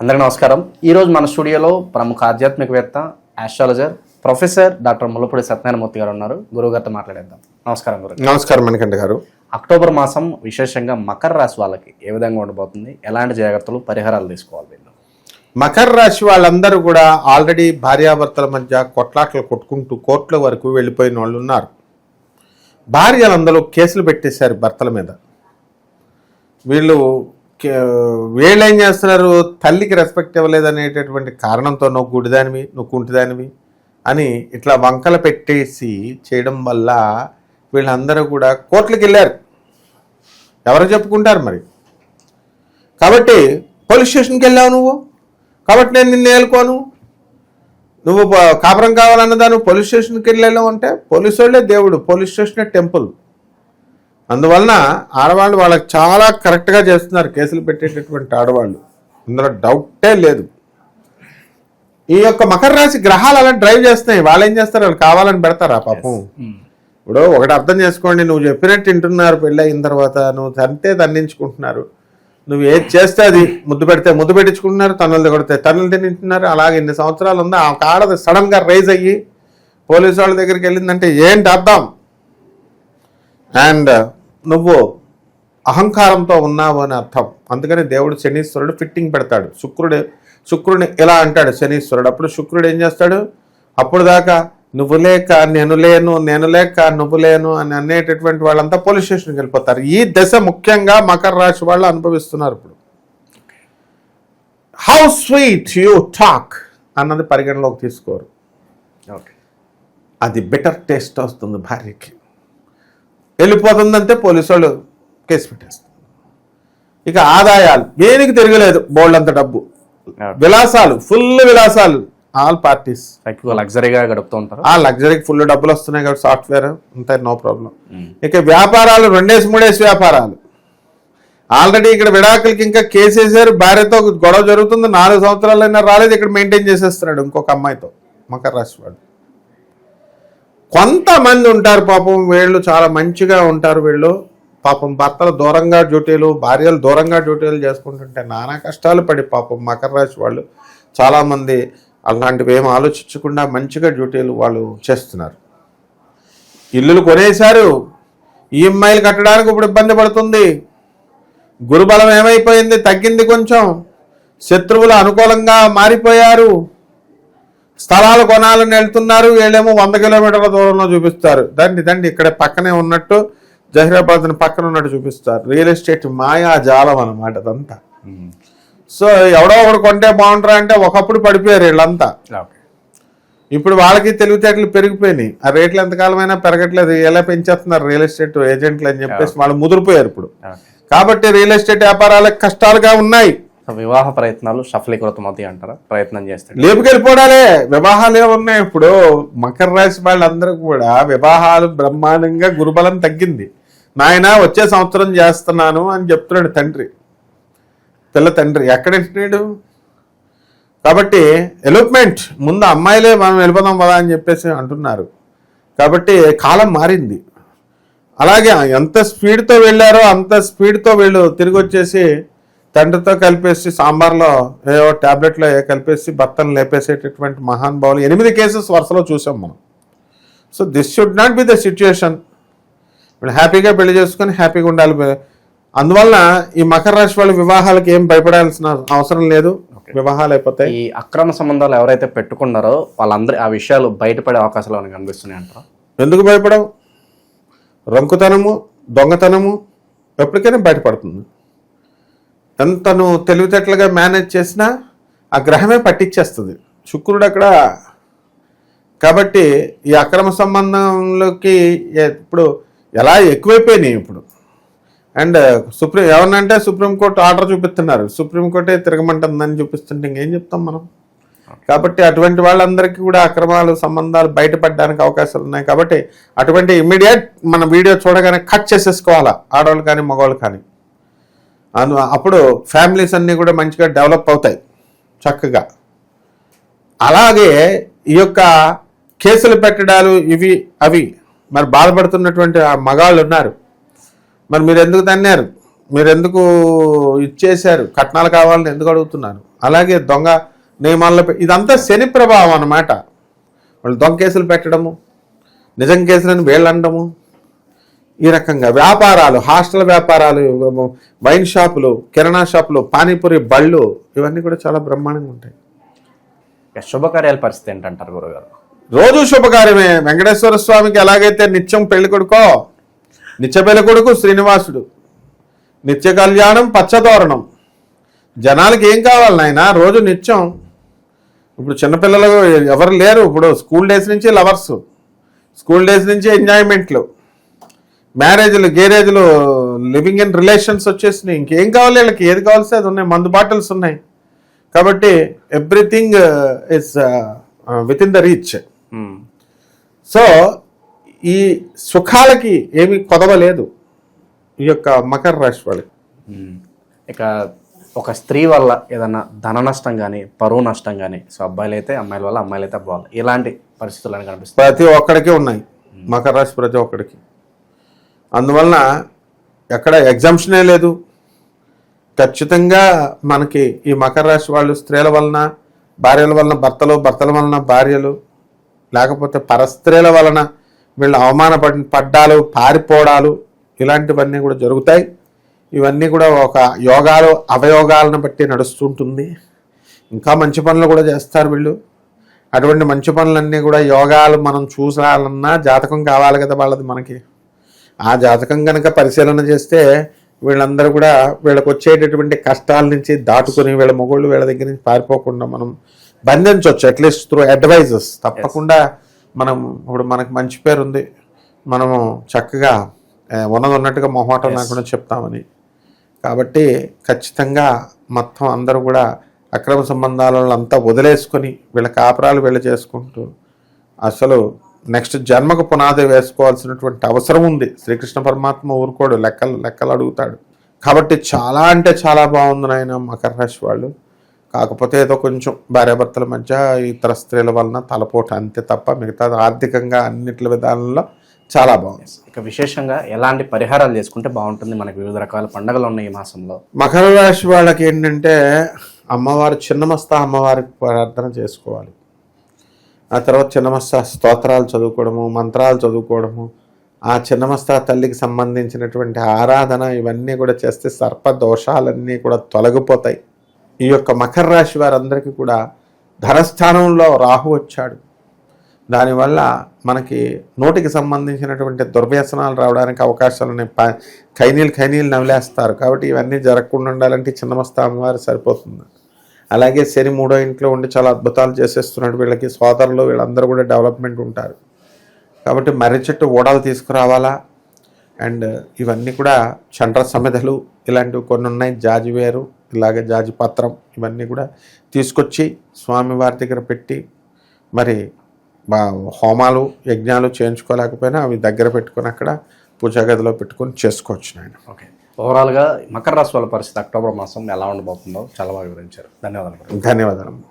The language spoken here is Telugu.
అందరికీ నమస్కారం. ఈరోజు మన స్టూడియోలో ప్రముఖ ఆధ్యాత్మికవేత్త astrologer professor doctor Mullapudi Satyanarayanamurthy garu ఉన్నారు. గురువు గారితో మాట్లాడేద్దాం. నమస్కారం గురు. నమస్కారం మణికంఠ గారు. అక్టోబర్ మాసం విశేషంగా మకర రాశి వాళ్ళకి ఏ విధంగా ఉండబోతుంది? ఎలాంటి జాగ్రత్తలు పరిహారాలు తీసుకోవాలి వీళ్ళు? మకర రాశి వాళ్ళందరూ కూడా ఆల్రెడీ భార్యాభర్తల మధ్య కొట్లాట్లు కొట్టుకుంటూ కోర్టుల వరకు వెళ్ళిపోయిన వాళ్ళు ఉన్నారు. భార్యలందరూ కేసులు పెట్టేశారు భర్తల మీద. వీళ్ళు వీళ్ళు ఏం చేస్తున్నారు? తల్లికి రెస్పెక్ట్ ఇవ్వలేదనేటటువంటి కారణంతో నువ్వు గుడిదానివి నువ్వు కుంటిదానివి అని ఇట్లా వంకలు పెట్టేసి చేయడం వల్ల వీళ్ళందరూ కూడా కోర్టులకు వెళ్ళారు ఎవరు చెప్పుకుంటారు మరి? కాబట్టి పోలీస్ స్టేషన్కి వెళ్ళావు నువ్వు? కాబట్టి నేను నిన్ను ఏలుకోను? నువ్వు ప- కాపురం కావాలన్నదాన్ని పోలీస్ స్టేషన్కి వెళ్ళావు అంటే పోలీసు వాళ్ళే దేవుడు. పోలీస్ స్టేషనే టెంపుల్. అందువలన ఆడవాళ్ళు వాళ్ళకి చాలా కరెక్ట్గా చేస్తున్నారు కేసులు పెట్టేటటువంటి ఆడవాళ్ళు. ఇందులో డౌటే లేదు. ఈ యొక్క మకర రాశి గ్రహాలు అలా డ్రైవ్ చేస్తున్నాయి. వాళ్ళు ఏం చేస్తారు? వాళ్ళు కావాలని పెడతారా పాపం? ఇప్పుడు ఒకటి అర్థం చేసుకోండి. నువ్వు చెప్పినట్టు వింటున్నారు పెళ్ళి అయిన తర్వాత నువ్వు తంతే దండించుకుంటున్నారు. నువ్వు ఏది చేస్తే అది ముద్దు పెడితే ముద్దు పెట్టించుకుంటున్నారు తన్నులు కొడితే తన్నులు తింటున్నారు అలాగే ఇన్ని సంవత్సరాలు ఉందా? ఆ కాడది సడన్గా రైజ్ అయ్యి పోలీసు వాళ్ళ దగ్గరికి వెళ్ళిందంటే ఏంటి అర్థం? అండ్ నువ్వు అహంకారంతో ఉన్నావు అని అర్థం. అందుకని దేవుడు శనీశ్వరుడు ఫిట్టింగ్ పెడతాడు. శుక్రుడు శుక్రుడిని ఎలా అంటాడు శనీశ్వరుడు. అప్పుడు శుక్రుడు ఏం చేస్తాడు? అప్పుడు దాకా నువ్వు లేక నేను లేను నేను లేక నువ్వు లేను అని అనేటటువంటి వాళ్ళంతా పోలీస్ స్టేషన్కి వెళ్ళిపోతారు. ఈ దశ ముఖ్యంగా మకర రాశి వాళ్ళు అనుభవిస్తున్నారు ఇప్పుడు. హౌ స్వీట్ యూ టాక్ అన్నది పరిగణలోకి తీసుకోరు. ఓకే అది బెటర్ టేస్ట్ వస్తుంది భార్యకి. వెళ్ళిపోతుందంటే పోలీసు వాళ్ళు కేసు పెట్టేస్తారు. ఇక ఆదాయాలు దేనికి తిరగలేదు? బోల్డ్ అంత డబ్బు విలాసాలు ఫుల్ విలాసాలు. All parties. లగ్జరీగా గడుపుతూ ఉంటారు? ఆ లగ్జరీకి ఫుల్ డబ్బులు వస్తున్నాయి కాబట్టి సాఫ్ట్వేర్ అంతా నో ప్రాబ్లం ఇక వ్యాపారాలు రెండేసి మూడేసి వ్యాపారాలు. ఆల్రెడీ ఇక్కడ విడాకులకి ఇంకా కేసు వేసారు భార్యతో గొడవ జరుగుతుంది. నాలుగు సంవత్సరాలైనా రాలేదు. ఇక్కడ మెయింటైన్ చేసేస్తున్నాడు ఇంకొక అమ్మాయితో మకర రాశి వాడు. కొంతమంది ఉంటారు పాపం వీళ్ళు చాలా మంచిగా ఉంటారు వీళ్ళు. పాపం భర్తలు దూరంగా డ్యూటీలు భార్యలు దూరంగా డ్యూటీలు చేసుకుంటుంటే నానా కష్టాలు పడి పాపం మకర రాశి వాళ్ళు చాలామంది అలాంటివి ఏం ఆలోచించకుండా మంచిగా డ్యూటీలు వాళ్ళు చేస్తున్నారు. ఇల్లులు కొనేశారు. ఈఎంఐలు కట్టడానికి ఇప్పుడు ఇబ్బంది పడుతుంది. గురుబలం ఏమైపోయింది? తగ్గింది కొంచెం. శత్రువులు అనుకూలంగా మారిపోయారు. స్థలాలు కొనాలని వెళ్తున్నారు. వీళ్ళేమో వంద కిలోమీటర్ల దూరంలో చూపిస్తారు. దండి దండి ఇక్కడ పక్కనే ఉన్నట్టు జహీరాబాద్ పక్కన ఉన్నట్టు చూపిస్తారు. రియల్ ఎస్టేట్ మాయా జాలం అన్నమాట అదంతా. సో ఎవడో ఒకడు కొంటే బాగుంటారా అంటే ఒకప్పుడు పడిపోయారు వీళ్ళంతా. ఇప్పుడు వాళ్ళకి తెలివితేటలు పెరిగిపోయినాయి. ఆ రేట్లు ఎంతకాలమైనా పెరగట్లేదు. ఎలా పెంచేస్తున్నారు రియల్ ఎస్టేట్ ఏజెంట్లు అని చెప్పేసి వాళ్ళు ముదిరిపోయారు ఇప్పుడు. కాబట్టి రియల్ ఎస్టేట్ వ్యాపారాలకు కష్టాలుగా ఉన్నాయి. వివాహ ప్రయత్నాలు సఫలీకృతం అవుతాయి అంటారా? ప్రయత్నం చేస్తే లేపుకెళ్ళిపోవడాలే వివాహాలు ఏమున్నాయి ఇప్పుడు? మకర రాశి వాళ్ళందరూ కూడా వివాహాలు బ్రహ్మాండంగా గురుబలం తగ్గింది. నాయన వచ్చే సంవత్సరం చేస్తున్నాను అని చెప్తున్నాడు తండ్రి. పిల్ల తండ్రి. ఎక్కడంటున్నాడు కాబట్టి ఎలోప్మెంట్ ముందు అమ్మాయిలే మనం వెళ్ళిపోదాం కదా అని చెప్పేసి అంటున్నారు. కాబట్టి కాలం మారింది. అలాగే ఎంత స్పీడ్తో వెళ్ళారో అంత స్పీడ్తో వీళ్ళు తిరిగి వచ్చేసి తండ్రితో కలిపేసి సాంబార్లో ఏవో ట్యాబ్లెట్లో ఏ కలిపేసి భర్తను లేపేసేటటువంటి మహానుభావులు ఎనిమిది కేసెస్ వరుసలో చూసాం మనం. So this should not be the situation వీళ్ళు హ్యాపీగా పెళ్ళి చేసుకొని హ్యాపీగా ఉండాలి. అందువలన ఈ మకర రాశి వాళ్ళ వివాహాలకు ఏం భయపడాల్సిన అవసరం లేదు. వివాహాలు అయిపోతాయి. ఈ అక్రమ సంబంధాలు ఎవరైతే పెట్టుకున్నారో వాళ్ళందరి ఆ విషయాలు బయటపడే అవకాశాలు ఏమైనా కనిపిస్తున్నాయి అంటారా? ఎందుకు భయపడవు రంకుతనము దొంగతనము ఎప్పటికైనా బయటపడుతుంది. ఎంత నువ్వు తెలివితేటలుగా మేనేజ్ చేసినా ఆ గ్రహమే పట్టించేస్తుంది. శుక్రుడు అక్కడ కాబట్టి ఈ అక్రమ సంబంధంలోకి ఇప్పుడు ఎలా ఎక్కువైపోయినాయి ఇప్పుడు. అండ్ సుప్రీం ఎవరినంటే సుప్రీంకోర్టు ఆర్డర్ చూపిస్తున్నారు. సుప్రీంకోర్టే తిరగమంటుందని చూపిస్తుంటే ఇంకేం చెప్తాం మనం? కాబట్టి అటువంటి వాళ్ళందరికీ కూడా అక్రమాలు సంబంధాలు బయటపడడానికి అవకాశాలు ఉన్నాయి. కాబట్టి అటువంటి ఇమ్మీడియట్ మన వీడియో చూడగానే కట్ చేసేసుకోవాలా? ఆడవాళ్ళు కానీ మగవాళ్ళు కానీ. అప్పుడు ఫ్యామిలీస్ అన్నీ కూడా మంచిగా డెవలప్ అవుతాయి చక్కగా. అలాగే ఈ యొక్క కేసులు పెట్టడాలు ఇవి అవి. మరి బాధపడుతున్నటువంటి ఆ మగాళ్ళు ఉన్నారు. మరి మీరు ఎందుకు తన్నారు? మీరు ఎందుకు ఇచ్చేశారు? కట్నాలు కావాలని ఎందుకు అడుగుతున్నారు? అలాగే దొంగ నియమాల్లో ఇదంతా శని ప్రభావం అన్నమాట. వాళ్ళు దొంగ కేసులు పెట్టడము నిజం కేసులను వీళ్ళు అనడము ఈ రకంగా వ్యాపారాలు హాస్టల్ వ్యాపారాలు వైన్ షాపులు కిరాణా షాపులు పానీపూరి బళ్ళు ఇవన్నీ కూడా చాలా బ్రహ్మాండంగా ఉంటాయి. శుభకార్యాల పరిస్థితి ఏంటంటారు గురుగారు? రోజు శుభకార్యమే. వెంకటేశ్వర స్వామికి ఎలాగైతే నిత్యం పెళ్ళి కొడుకో నిత్య పెళ్ళి కొడుకు శ్రీనివాసుడు. నిత్య కళ్యాణం పచ్చతోరణం జనాలకి ఏం కావాలి నాయన? రోజు నిత్యం. ఇప్పుడు చిన్నపిల్లలు ఎవరు లేరు. ఇప్పుడు స్కూల్ డేస్ నుంచి లవర్స్. స్కూల్ డేస్ నుంచి ఎంజాయ్మెంట్లు. మ్యారేజ్లు గేరేజ్లు లివింగ్ ఇన్ రిలేషన్స్ వచ్చేసినాయి. ఇంకేం కావాలి వీళ్ళకి? ఏది కావాల్సి అది ఉన్నాయి. మందు బాటిల్స్ ఉన్నాయి. కాబట్టి everything is with in the reach. So ఈ సుఖాలకి ఏమీ కొదవ లేదు ఈ యొక్క మకర రాశి వాళ్ళకి. ఉమ్. ఇక ఒక స్త్రీ వల్ల ఏదైనా ధన నష్టం కానీ పరువు నష్టం కానీ సో అబ్బాయిలు అయితే అమ్మాయిల వల్ల అమ్మాయిలు అయితే అబ్బాయిలు ఇలాంటి పరిస్థితులు అని కనిపిస్తాయి ప్రతి ఒక్కడికి ఉన్నాయి. మకర రాశి ప్రతి ఒక్కడికి. అందువలన ఎక్కడ ఎగ్జామ్షనే లేదు. ఖచ్చితంగా మనకి ఈ మకర రాశి వాళ్ళు స్త్రీల వలన భార్యల వలన భర్తలు భర్తల వలన భార్యలు లేకపోతే పరస్త్రీల వలన వీళ్ళు అవమానపడి పడ్డాలు పారిపోవడాలు ఇలాంటివన్నీ కూడా జరుగుతాయి. ఇవన్నీ కూడా ఒక యోగాలు అవయోగాలను బట్టి నడుస్తుంటుంది. ఇంకా మంచి పనులు కూడా చేస్తారు వీళ్ళు. అటువంటి మంచి పనులన్నీ కూడా యోగాలు మనం చూసాలన్నా జాతకం కావాలి కదా వాళ్ళది మనకి. ఆ జాతకం కనుక పరిశీలన చేస్తే వీళ్ళందరూ కూడా వీళ్ళకి వచ్చేటటువంటి కష్టాల నుంచి దాటుకొని వీళ్ళ మొగుళ్ళు వీళ్ళ దగ్గర నుంచి పారిపోకుండా మనం బంధించవచ్చు అట్లీస్ట్ త్రూ అడ్వైజెస్ తప్పకుండా మనం ఇప్పుడు మనకు మంచి పేరు ఉంది. మనము చక్కగా ఉన్నది ఉన్నట్టుగా మొహమాటం లేకుండా చెప్తామని. కాబట్టి ఖచ్చితంగా మొత్తం అందరూ కూడా అక్రమ సంబంధాలను అంతా వదిలేసుకొని వీళ్ళ కాపురాలు వీళ్ళు చేసుకుంటూ అసలు నెక్స్ట్ జన్మకు పునాది వేసుకోవాల్సినటువంటి అవసరం ఉంది. శ్రీకృష్ణ పరమాత్మ ఊరుకోడు లెక్కలు లెక్కలు అడుగుతాడు. కాబట్టి చాలా అంటే చాలా బాగుంది నాయన మకర రాశి వాళ్ళు. కాకపోతే ఏదో కొంచెం భార్యాభర్తల మధ్య ఇతర స్త్రీల వలన తలపోట అంతే తప్ప మిగతా ఆర్థికంగా అన్నిట్ల విధానంలో చాలా బాగుంది. ఇక విశేషంగా ఎలాంటి పరిహారాలు చేసుకుంటే బాగుంటుంది? మనకి వివిధ రకాల పండుగలు ఉన్నాయి ఈ మాసంలో. మకర రాశి వాళ్ళకి ఏంటంటే అమ్మవారు చిన్నమస్తా అమ్మవారికి ప్రార్థన చేసుకోవాలి. ఆ తర్వాత చిన్నమస్త స్తోత్రాలు చదువుకోవడము మంత్రాలు చదువుకోవడము ఆ చిన్నమస్తా తల్లికి సంబంధించినటువంటి ఆరాధన ఇవన్నీ కూడా చేస్తే సర్ప దోషాలన్నీ కూడా తొలగిపోతాయి. ఈ యొక్క మకర రాశి వారందరికీ కూడా ధనస్థానంలో రాహు వచ్చాడు. దానివల్ల మనకి నోటికి సంబంధించినటువంటి దుర్వ్యసనాలు రావడానికి అవకాశాలు ఉన్నాయి. ప- ఖైనీలు ఖైనీలు నవిలేస్తారు. కాబట్టి ఇవన్నీ జరగకుండా ఉండాలంటే చిన్నమస్తా అమ్మవారు సరిపోతుంది. అలాగే శని మూడో ఇంట్లో ఉండి చాలా అద్భుతాలు చేసేస్తున్నాడు. వీళ్ళకి సోదరులు వీళ్ళందరూ కూడా డెవలప్మెంట్ ఉంటారు. కాబట్టి మర్రి చెట్టు ఓడలు తీసుకురావాలా? అండ్ ఇవన్నీ కూడా చండ్ర సమిధలు ఇలాంటివి కొన్ని ఉన్నాయి. జాజివేరు ఇలాగే జాజి పత్రం ఇవన్నీ కూడా తీసుకొచ్చి స్వామివారి దగ్గర పెట్టి మరి హోమాలు యజ్ఞాలు చేయించుకోలేకపోయినా అవి దగ్గర పెట్టుకొని అక్కడ పూజా గదిలో పెట్టుకొని చేసుకోవచ్చు నాయన. ఓకే. ఓవరాల్గా మకర రాశి వాళ్ళ పరిస్థితి అక్టోబర్ మాసం ఎలా ఉండబోతుందో చాలా బాగా వివరించారు. ధన్యవాదాలు. ధన్యవాదాలు.